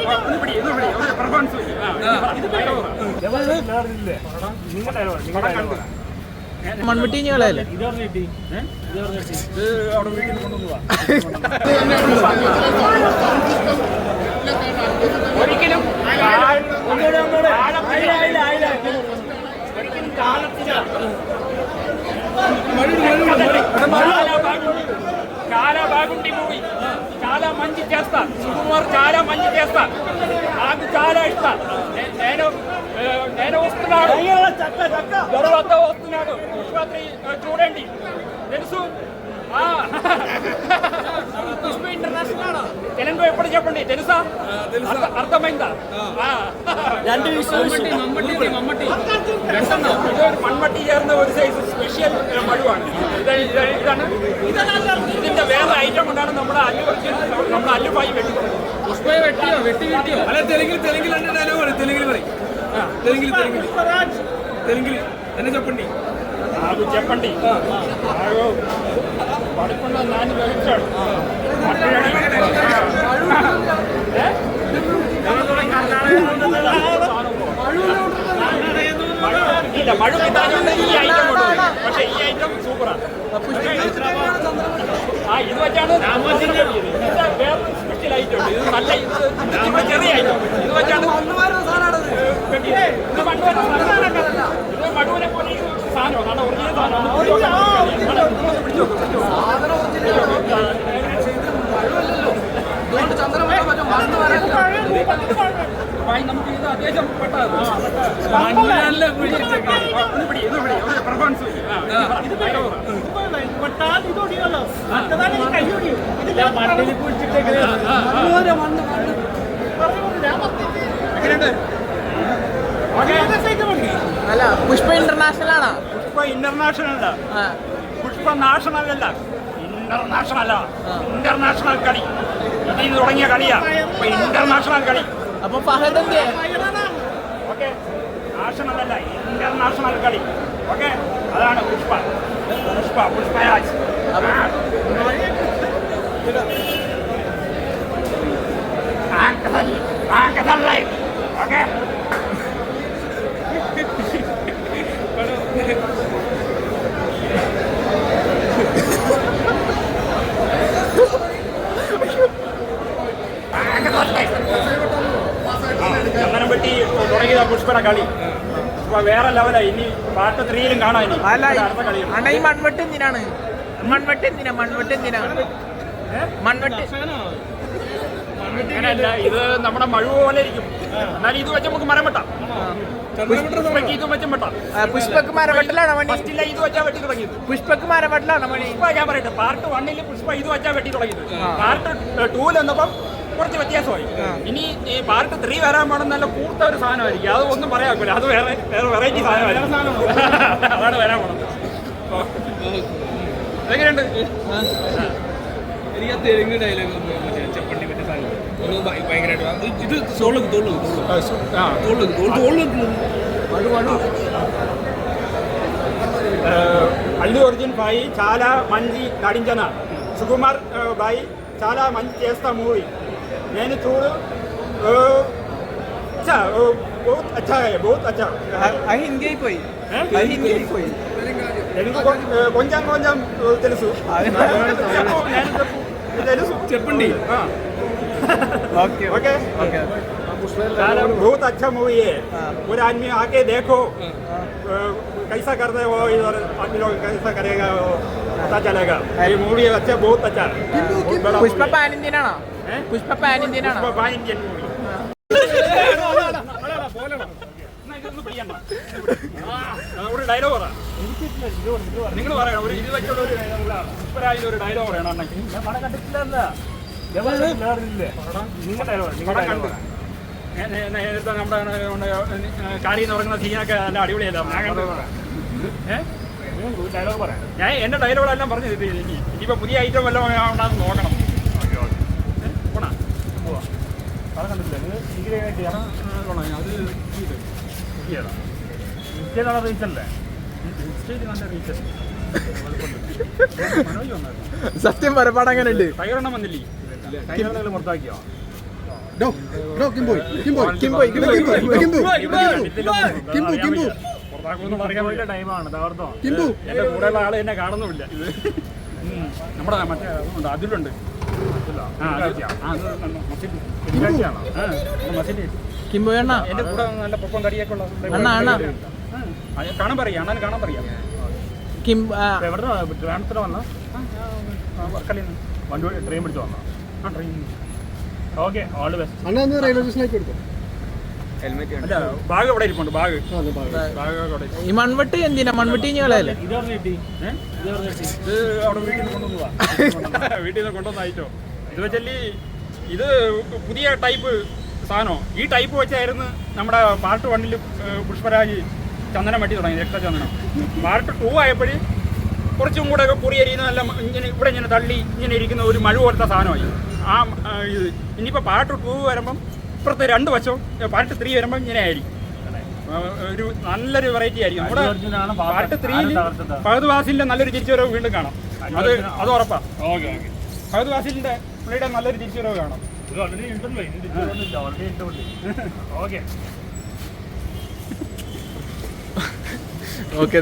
ഒന്ന് പിടി ഒന്ന് പിടി ഒരു പെർഫോമൻസ് മൺവെട്ടി ഞങ്ങളല്ലേ ഇത് അവിടെ വീട്ടിൽ കൊണ്ടുപോവാ ഒരിക്കലും ഒരിക്കലും കാലത്തിന് చాలా బాగుంది మూవీ చాలా మంచి చేస్తా సుకుమార్ చాలా నేను వస్తున్నాడు తర్వాత వస్తున్నాడు పుష్పత్రి ఆ, చూడండి తెలుసు ఆ. పుష్ప ఇంటర్నేషనల్ తెలుగు ఎప్పుడు చెప్పండి తెలుసా అర్థ- అర్థమైందా ఆ. ഇതൊരു മൺമട്ടി ചേർന്ന ഒരു സൈസ് സ്പെഷ്യൽ മഴുവാണ് ഇത് ഇത് ഇതാണ് ഇതിന്റെ വേറെ ഐറ്റം കൊണ്ടാണ് നമ്മുടെ അല്ലു അർജുൻ നമ്മുടെ അല്ലുപായി വെട്ടി പുഷ്പയെ വെട്ടിയോ വെട്ടി വീട്ടിയോ അല്ല തെലുങ്കിൽ തെലുങ്കിൽ എന്റെ ഡയലോഗ് പറയും തെലുങ്കിൽ പറയും തെലുങ്കിൽ തെലുങ്കിൽ തെലുങ്കിൽ എന്നെ చెప్పండి నాకు చెప్పండి నాకు పడుకున్న నాని వెలిచాడు ഇല്ല മഴ കിട്ടാനുണ്ട് ഈ ഐറ്റം കൊണ്ടുപോയി പക്ഷേ ഈ ഐറ്റം സൂപ്പറാണ് ആ ഇത് വെച്ചാണ് ഇതിന്റെ വേറെ സ്പെഷ്യൽ ഇത് നല്ല ഇത് ഇതിപ്പോ ചെറിയ ഇത് വെച്ചാണ്. ഇത് പണ്ട് വരുന്ന ഇത് മടുവിനെ പോലെ ഈ സാധനമാണ് കാരണം ഒറിജിനൽ സാധനമാണ് പിടിച്ചു നോക്ക്, പിടിച്ചു നോക്ക്. ഭായ്, നമുക്ക് ഇത് അത്യാവശ്യം പെട്ടതാണ്. മണ്ണല്ല കുഴിച്ചിട്ടേക്ക്. ആ, ഒന്ന് പിടി, ഒന്ന് പിടി. ഒരു performance പിടി. ആ, ഇത് മണ്ണിൽ കുഴിച്ചിട്ടേക്ക്? അല്ല പുഷ്പ ഇന്റർനാഷണൽ ആണോ? പുഷ്പ ഇന്റർനാഷണൽ അല്ല. പുഷ്പ നാഷണൽ അല്ല. ഇന്റർനാഷണൽ അല്ല ഇന്റർനാഷണൽ കളി. ഇതിൽ തുടങ്ങിയ കളിയാ. ഇന്റർനാഷണൽ കളി. അപ്പൊ ഫഹദ് നാഷണൽ അല്ല ഇന്റർനാഷണൽ കളി. ഓക്കെ അതാണ് പുഷ്പ. പുഷ്പ പുഷ്പരാജ് ഓക്കെ ചന്ദനം വെട്ടി തുടങ്ങിയതാ പുഷ്പയുടെ കളി. വേറെ ലെവലായി ഇനി പാർട്ട് ത്രീയിലും കാണാം ഇനി. അല്ല അടുത്ത കളിയുണ്ട് അണ്ണ ഈ മൺവെട്ട് എന്തിനാണ്? മൺവെട്ട് എന്തിനാ? മൺവെട്ട് എന്തിനാ? മൺവെട്ട് അങ്ങനെയല്ല ഇത് നമ്മുടെ മഴുവ് പോലെ ഇരിക്കും. എന്നാൽ ഇത് വെച്ച് നമുക്ക് മരം വെട്ടാം. ഇത് വെച്ചും വെട്ടാം. പുഷ്പക്ക് മരവെട്ടലാണോ മണി? ഫസ്റ്റില്ല ഇത് വെച്ചാ വെട്ടി തുടങ്ങിയത്. പുഷ്പക്ക് മരവെട്ടലാണോ മണി? പുഷ്പ ഞാൻ പറയട്ടെ പാർട്ട് വണ്ണിൽ പുഷ്പ ഇത് വെച്ചാ വെട്ടി തുടങ്ങിയത്. പാർട്ട് ടൂൽ വന്നപ്പം കുറച്ച് വ്യത്യാസമായി ഇനി ഈ പാർട്ട് ത്രീ വരാൻ പാടുന്ന നല്ല കൂർത്ത ഒരു സാധനമായിരിക്കും അത് ഒന്നും പറയാൻ പറ്റില്ല അത് വേറെ വേറെ വെറൈറ്റി സാധനമായിരിക്കും അതാണ് വരാൻ പോണത് ഓ. എങ്ങനെയുണ്ട് എനിക്ക് ആ തെലുങ്ക് ഡയലോഗ് മറ്റേ ചെപ്പണ്ടി മറ്റേ സാധനം ഒന്ന് ഭയ- ഭയങ്കരമായിട്ട് അത് ഇത് തോള് തോള് ആ തോള് തോള് തോള് అల్లు అర్జున్ బాయి చాలా మంచి నటించిన సుకుమార్ ఆ, బాయి చాలా మంచి చేస్తా మూవీ నేను చూడు ఆ, అచ్చా ఓ, బహుత్ అచ్చా హై బహుత్ అచ్చా അത് ഹിന്ദിയായി പോയി ఏ? അത് ഹിന്ദിയായി പോയി తెలుగు కొం- ఆ, కొంచెం కొంచెం ఆ, తెలుసు అది చెప్పు, నేను చెప్పు. తెలుసు చెప్పండి ఆ, ഓക്കെ ఓకే ഓക്കെ చాలా बहुत अच्छा मूवी है हाँ। पूरा आदमी आके देखो अ, कैसा करते हो इधर आप लोग कैसा करेगा वो पता चलेगा ये मूवी अच्छा बहुत अच्छा है बहुत बड़ा പുഷ്പ। പാൻ ഇന്ത്യനാണോ ഇന്ത്യൻ മൂവി ഒരു ഡയലോഗ് പറ. നിങ്ങൾ പറയണം ഒരു ഇത് വെച്ചുള്ള ഒരു ഡയലോഗ് പറയണം ഞാൻ പടം കണ്ടിട്ടില്ല. നേരത്തെ നമ്മുടെ കാരി എന്ന് പറയുന്ന സീനൊക്കെ നല്ല അടിപൊളിയല്ലോ? ഞാൻ കണ്ടു. ഏഹ്? ഡയലോഗ് പറയാം. ഞാൻ എന്റെ ഡയലോഗെല്ലാം പറഞ്ഞു ഇനിയിപ്പോ പുതിയ ഐറ്റം വല്ലതും ഉണ്ടാകും നോക്കണം. അത് കണ്ടിട്ടില്ല? നിങ്ങൾ. ഇൻസ്റ്റയിലുള്ള റീച്ച് അല്ലേ? ഇൻസ്റ്റയിൽ നല്ല റീച്ച് മനോജ് വന്നായിരുന്നു. സത്യം പറ അങ്ങനെ ഉണ്ട് വന്നില്ലേ? പുറത്താക്കിയോ? ടൈമാണ് തകർത്തോ കിംബു എന്റെ കൂടെയുള്ള ആൾ എന്നെ കാണുന്നുമില്ല. നമ്മുടെ മറ്റേ അതുണ്ട് അതിലുണ്ട്. കിംബോ അണ്ണ എന്റെ കൂടെ നല്ല പൊപ്പം കടിയൊക്കെ ഉള്ള അണ്ണാ, അണ്ണാ. കാണാൻ പറയാം അണ്ണന് കാണാൻ പറയാം. എവിടെ ട്രാൻസ്ഫർ വന്ന? വർക്കലിൽ നിന്ന്. വണ്ടി ട്രെയിൻ പിടിച്ച് വന്ന? ആ ട്രെയിൻ. Okay all best. അണ്ണ ഒന്ന് റെയിൽവേ സ്റ്റേഷനിലേക്ക് എടുത്തോ. ബാഗ് ഇവിടെ ഇരിപ്പുണ്ട് ബാഗ്. ഈ മൺവെട്ടി എന്തിനാ? മൺവെട്ടി ഇനി കളയല്ലേ? ഏ? ഇത് അവിടെ വീട്ടിൽ നിന്ന് കൊണ്ടുവന്നതാ. വീട്ടിൽ നിന്ന് കൊണ്ടുവന്നായിട്ടോ ഇത് വെച്ചല്ലി ഇത് പുതിയ ടൈപ്പ് സാധനം? ഈ ടൈപ്പ് വെച്ചായിരുന്നു നമ്മുടെ പാർട്ട് വണ്ണിൽ പുഷ്പരാജ് ചന്ദനം വെട്ടി തുടങ്ങി രക്തചന്ദനം പാർട്ട് ടൂ ആയപ്പോഴും കുറച്ചും കൂടെ ഒക്കെ കുറിയരിയുന്ന നല്ല ഇങ്ങനെ ഇവിടെ ഇങ്ങനെ തള്ളി ഇങ്ങനെ ഇരിക്കുന്ന ഒരു മഴ പോലത്തെ സാധനമായി. ആ ആ, ഇത്. ഇനിയിപ്പോൾ പാർട്ട് ടൂ വരുമ്പം ഇപ്പുറത്തെ രണ്ട് വശവും പാർട്ട് ത്രീ വരുമ്പോൾ ഇങ്ങനെ ആയിരിക്കും. ഒരു നല്ലൊരു വെറൈറ്റി ആയിരിക്കും. നമ്മുടെ പാർട്ട് ത്രീയിൽ ഫഹദ് വാസിലിന്റെ നല്ലൊരു തിരിച്ചുവരവ് വീണ്ടും കാണാം. അത് അത് ഉറപ്പാ. ഫഹദ് വാസിലിന്റെ പുള്ളിയുടെ നല്ലൊരു തിരിച്ചുവരവ് കാണാം. ഓക്കെ. ഓക്കെ